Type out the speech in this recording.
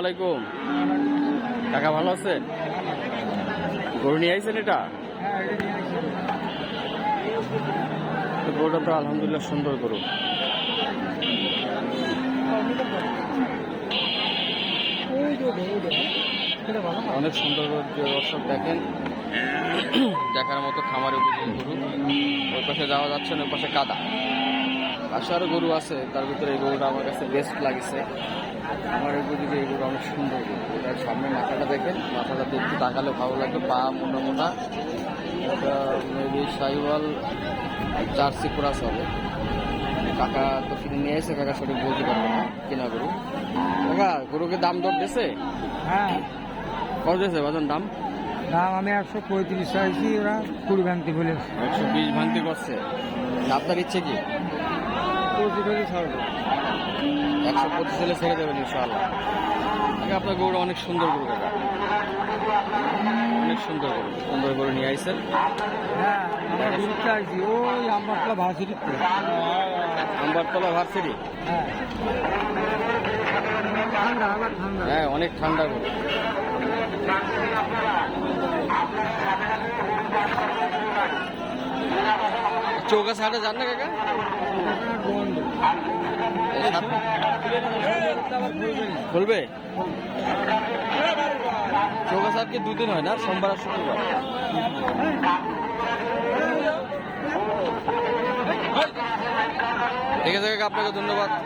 আলাইকুম। কাকা ভালো আছেন? গরু নিয়ে আইছেন এটা? গরুটা তো আলহামদুলিল্লাহ সুন্দর গরু। অনেক সুন্দর দর্শক দেখেন, দেখার মতো খামারে উপযোগী গরু। ওই পাশে যাওয়া যাচ্ছে না, ওই পাশে কাদা। পাশে আরও গরু আছে তার ভিতরে এই গরুটা আমার কাছে বেস্ট লাগছে। আমার এই গরু এই গরু অনেক সুন্দর গরু। এটার সামনে মাথাটা দেখেন মাথাটা একটু তাকালে ভালো লাগবে পা মোটা মোটা। এটা মেবি সাইওয়াল জার্সি ক্রাস হবে। কাকা তো কিনে নিয়ে এসে কাকা সঠিক বলতে পারবে না কেনা গরু। কাকা গরুকে দাম দর দিয়েছে? হ্যাঁ। কত দিয়েছে বাজান দাম? দাম আমি একশো পঁয়ত্রিশ চাইছি ওরা কুড়ি ভাঙতি বলে একশো বিশ ভাঙতি করছে। আপনার ইচ্ছে কি? পঁচিশ হলে ছাড়বো। একশো পঁচিশ হলে ছেড়ে দেবেন ইনশাআল্লাহ। কাকা আপনার গরুটা অনেক সুন্দর গরু কাকা অনেক সুন্দর গরু। সুন্দর গরু নিয়ে আইছেন। হ্যাঁ আমারটা ভাসি দিচ্ছে ভার্সিটি হ্যাঁ। ঠান্ডা। হ্যাঁ অনেক ঠান্ডা গরু। চৌকা সাড়ে যান না কাকা? খুলবে? চৌকা সাত কি দুদিন হয় না? সোমবার আর শুক্রবার? ঠিক আছে কাকা, আপনাকে ধন্যবাদ।